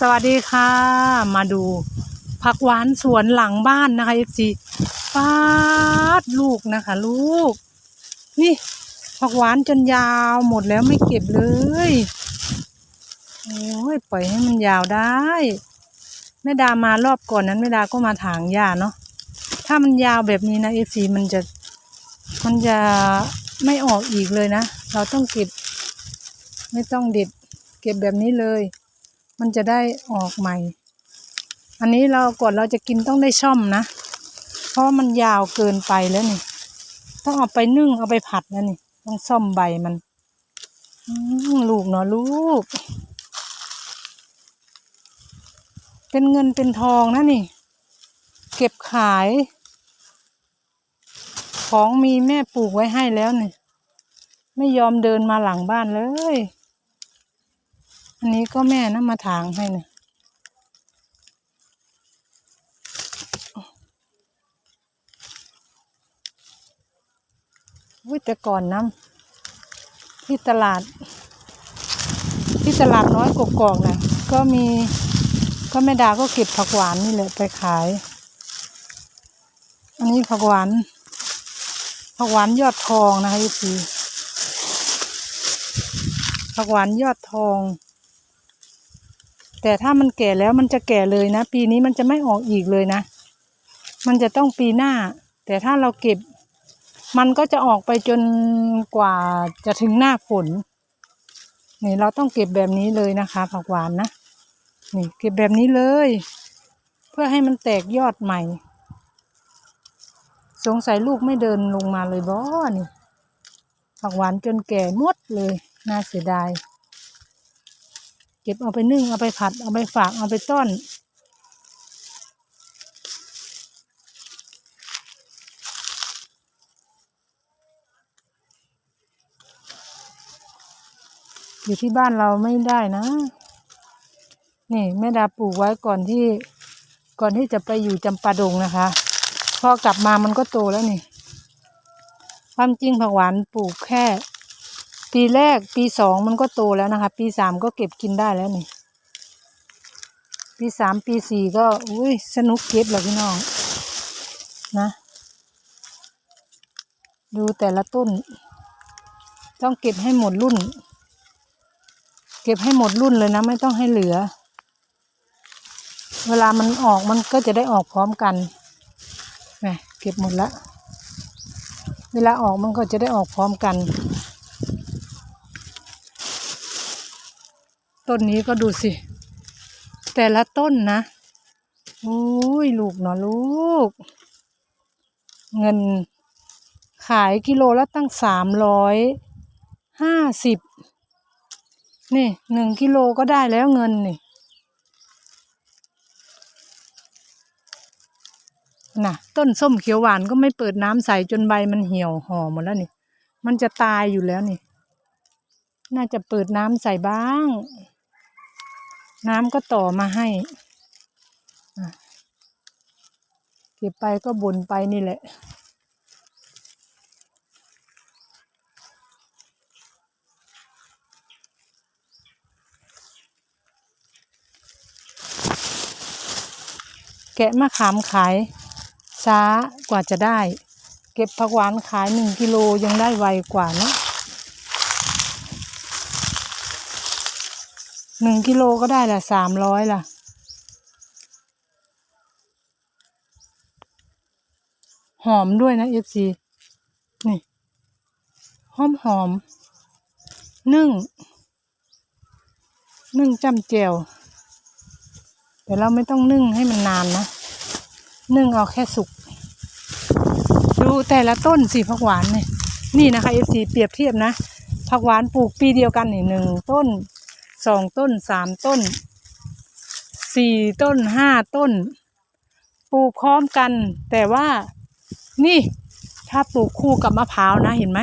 สวัสดีค่ะ มาดูผักหวานสวนหลังบ้านนะคะเอฟซีปาดลูกนะคะ ลูก นี่ผักหวานจนยาวหมดแล้วไม่เก็บเลยโอ้ยปล่อยให้มันยาวได้แม่ดามารอบก่อนนั้นแม่ดาก็มาถางหญ้าเนาะถ้ามันยาวแบบนี้นะเอฟซีมันจะมันจะไม่ออกอีกเลยนะ เราต้องเก็บ ไม่ต้องเด็ด เก็บแบบนี้เลย มันจะได้ออกใหม่ อันนี้เราก่อนเราจะกินต้องได้ช่อมนะ เพราะมันยาวเกินไปแล้วนี่ ต้องเอาไปนึ่งเอาไปผัดแล้วนี่ ต้องซ่อมใบมันลูกเนาะลูก เป็นเงินเป็นทองนะนี่ เก็บขาย ของมีแม่ปลูกไว้ให้แล้วนี่ ไม่ยอมเดินมาหลังบ้านเลย อันนี้ก็แม่นะมาถางให้นี่ยวิแต่ก่อนน้ำที่ตลาด ที่ตลาดน้อยกกอกนะก็มีก็แม่ดาก็เก็บผักหวานนี่แหละไปขาย อันนี้ผักหวานผักหวานยอดทองนะคะพี่ผักหวานยอดทอง แต่ถ้ามันแก่แล้วมันจะแก่เลยนะ ปีนี้มันจะไม่ออกอีกเลยนะ มันจะต้องปีหน้า แต่ถ้าเราเก็บ มันก็จะออกไปจนกว่าจะถึงหน้าฝน นี่เราต้องเก็บแบบนี้เลยนะคะ ผักหวานนะนี่เก็บแบบนี้เลย เพื่อให้มันแตกยอดใหม่ สงสัยลูกไม่เดินลงมาเลยบ่นี่ผักหวานจนแก่หมดเลย น่าเสียดาย เก็บเอาไปนึ่งเอาไปผัด เอาไปฝากเอาไปต้อนอยู่ที่บ้านเราไม่ได้นะ นี่แม่ดาปลูกไว้ก่อนที่ก่อนที่จะไปอยู่จำปาดงนะคะ พอกลับมามันก็โตแล้วนี่ ความจริงผักหวานปลูกแค่ ปีแรกปีสองมันก็โตแล้วนะคะ ปีสามก็เก็บกินได้แล้วนี่ ปีสามปีสี่ก็ อุ้ยสนุกเก็บเหลยพี่น้อง นะ ดูแต่ละต้น ต้องเก็บให้หมดรุ่น เก็บให้หมดรุ่นเลยนะ ไม่ต้องให้เหลือ เวลามันออกมันก็จะได้ออกพร้อมกันแหมเก็บหมดละ เวลาออกมันก็จะได้ออกพร้อมกัน ต้นนี้ก็ดูสิ แต่ละต้นนะโอ้ยลูกเนาะลูก เงินขายกิโลละตั้งสามร้อยห้าสิบนี่หนึ่งกิโลก็ได้แล้วเงินนี่น่ะ ต้นส้มเขียวหวานก็ไม่เปิดน้ำใสจนใบมันเหี่ยวห่อหมดแล้วนี่ มันจะตายอยู่แล้วนี่ น่าจะเปิดน้ำใส่บ้าง น้ำก็ต่อมาให้ เก็บไปก็บ่นไปนี่แหละ แกะมะขามขาย ช้ากว่าจะได้ เก็บผักหวานขายหนึ่งกิโลยังได้ไวกว่านะ หนึ่งกิโลก็ได้ละสามร้อยล่ะหอมด้วยนะเอฟซีนี่ หอมหอม นึ่ง นึ่งจำเจียวแต่เราไม่ต้องนึ่งให้มันนานนะ นึ่งเอาแค่สุก ดูแต่ละต้นสิผักหวานเนี่ย นี่นะคะเอฟซีเปรียบเทียบนะผักหวานปลูกปีเดียวกันนี่หนึ่งต้น สองต้นสามต้นสี่ต้นห้าต้น ปลูกพร้อมกัน แต่ว่านี่ถ้าปลูกคู่กับมะพร้าวนะเห็นไหม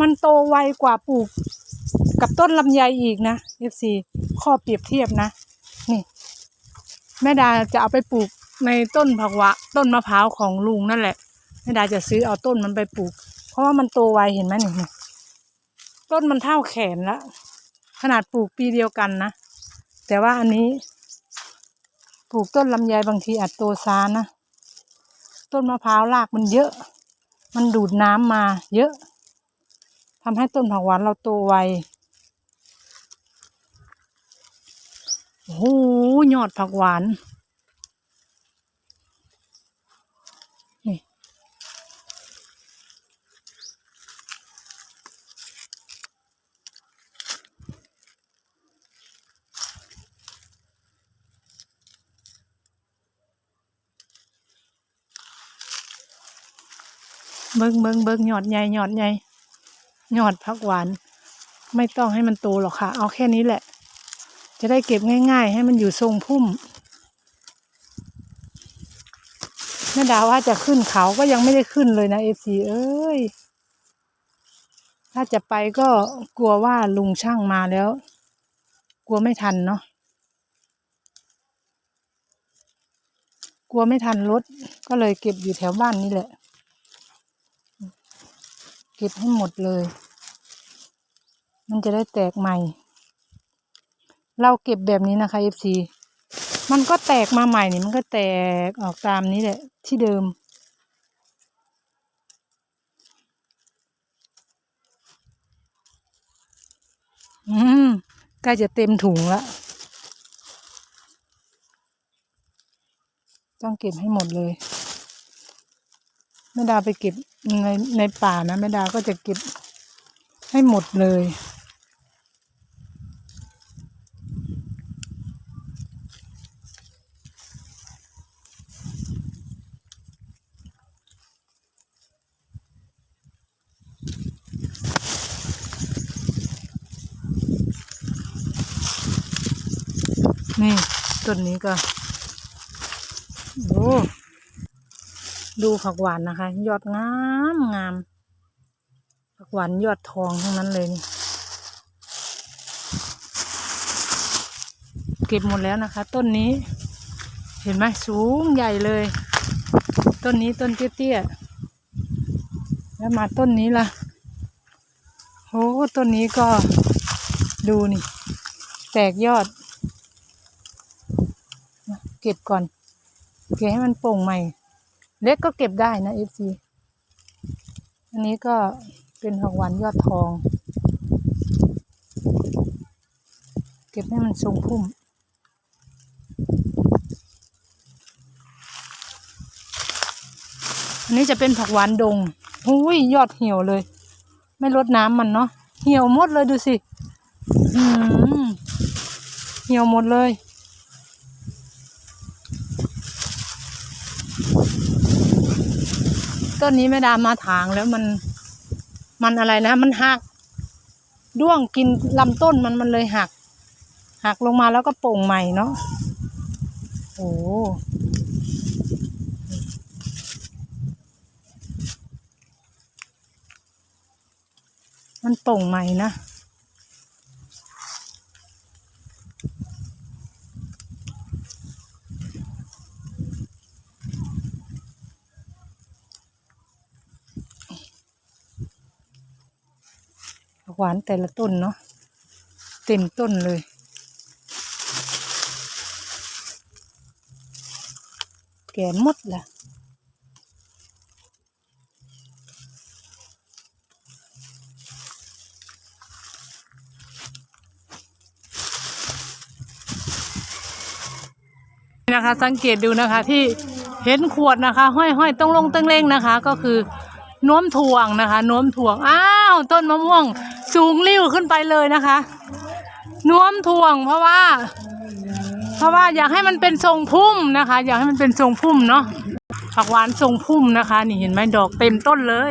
มันโตไวกว่าปลูกกับต้นลำไยอีกนะ FC ข้อเปรียบเทียบนะ นี่ แม่ดาจะเอาไปปลูกในต้นผักวะ ต้นมะพร้าวของลุงนั่นแหละแม่ดาจะซื้อเอาต้นมันไปปลูก เพราะว่ามันโตไวเห็นไหมนี่ต้นมันเท่าแขนละ ขนาดปลูกปีเดียวกันนะ แต่ว่าอันนี้ ปลูกต้นลำไยบางทีอาจโตซานะ ต้นมะพร้าวรากมันเยอะ มันดูดน้ำมา เยอะทำให้ต้นผักหวานเราโตไวโอ้โหยอดผักหวาน เบิ้งเบิ้งเบิ้งยอดใหญ่ยอดใหญ่ยอดผักหวาน ไม่ต้องให้มันโตหรอกค่ะ เอาแค่นี้แหละ จะได้เก็บง่าย ๆ ให้มันอยู่ทรงพุ่มแม่ดาว่าจะขึ้นเขาก็ยังไม่ได้ขึ้นเลยนะเอซีเอ้ย ถ้าจะไปก็กลัวว่าลุงช่างมาแล้ว กลัวไม่ทันเนาะกลัวไม่ทันรถก็เลยเก็บอยู่แถวบ้านนี่แหละ เก็บให้หมดเลย มันจะได้แตกใหม่ เราเก็บแบบนี้นะคะ FC มันก็แตกมาใหม่นี่มันก็แตกออกตามนี้แหละที่เดิม อืมใกล้จะเต็มถุงละต้องเก็บให้หมดเลย แม่ดาไปเก็บในในป่านะแม่ดาก็จะเก็บให้หมดเลย นี่ต้นนี้ก็ โอ้ ดูผักหวานนะคะ ยอดงามงามผักหวานยอดทองทั้งนั้นเลยนี่เก็บหมดแล้วนะคะ ต้นนี้ เห็นไหมสูงใหญ่เลย ต้นนี้ต้นเตี้ยๆแล้วมาต้นนี้ล่ะโอ้ต้นนี้ก็ดูนี่ แตกยอด เก็บก่อน เก็บให้มันโปร่งใหม่ เล็กก็เก็บได้นะเอฟซีอันนี้ก็เป็นผักหวานยอดทอง เก็บให้มันทรงพุ่ม อันนี้จะเป็นผักหวานดงหุ้ยยอดเหี่ยวเลย ไม่ลดน้ำมันเนาะเหี่ยวหมดเลยดูสิเหี่ยวหมดเลย ต้นนี้แม่ดามาถางแล้วมัน มันอะไรนะ มันหัก ด้วงกินลำต้นมันมันเลยหัก หักลงมาแล้วก็โป่งใหม่เนาะโอ้มันโป่งใหม่นะ หวานแต่ละต้นเนาะเต็มต้นเลย แก่มดละนี่นะคะสังเกตดูนะคะที่เห็นขวดนะคะ ห้อยห้อยๆต้องลงตึงเล่งนะคะ ก็คือ น้มถ่วงนะคะน้มถ่วงอ้าวต้นมะม่วงสูงริ้วขึ้นไปเลยนะคะน้มถ่วงเพราะว่า เพราะว่าอยากให้มันเป็นทรงพุ่มนะคะ อยากให้มันเป็นทรงพุ่มเนาะผักหวานทรงพุ่มนะคะ นี่เห็นไหมดอกเต็มต้นเลย